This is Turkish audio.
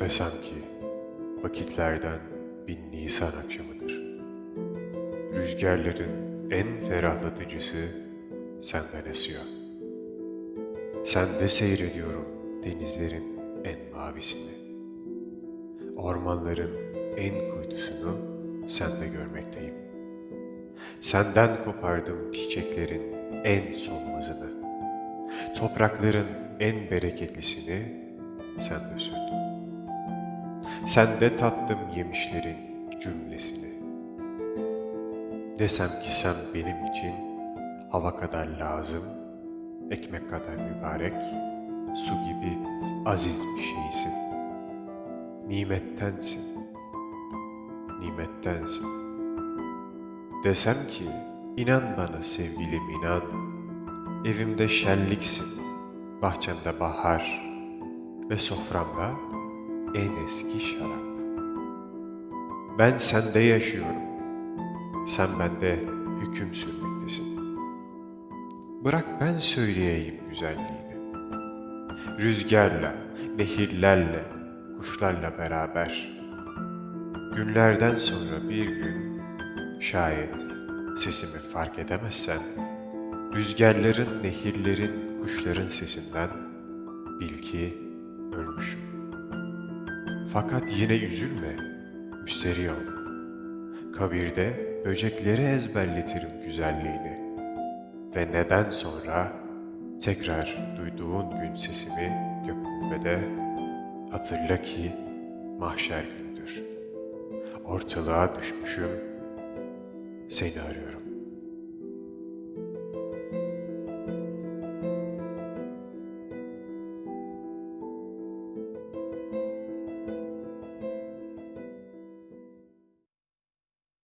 Desem ki vakitlerden bin Nisan akşamıdır. Rüzgarların en ferahlatıcısı senden esiyor. Sende seyrediyorum denizlerin en mavisini. Ormanların en kuytusunu sende görmekteyim. Senden kopardım çiçeklerin en solmazını. Toprakların en bereketlisini sende sürdüm. Sende tattım yemişlerin cümlesini. Desem ki sen benim için hava kadar lazım, ekmek kadar mübarek, su gibi aziz bir şeysin. Nimettensin, nimettensin. Desem ki inan bana sevgilim inan, evimde şenliksin, bahçemde bahar ve soframda en eski şarap. Ben sende yaşıyorum, sen bende hüküm sürmektesin. Bırak ben söyleyeyim güzelliğini. Rüzgarla, nehirlerle, kuşlarla beraber. Günlerden sonra bir gün şayet sesimi fark edemezsen, rüzgarların, nehirlerin, kuşların sesinden bil ki ölmüşüm. Fakat yine üzülme, müsterih ol. Kabirde böcekleri ezberletirim güzelliğini. Ve neden sonra tekrar duyduğun gün sesimi gök kubbede hatırla ki mahşer gündür. Ortalığa düşmüşüm, seni arıyorum.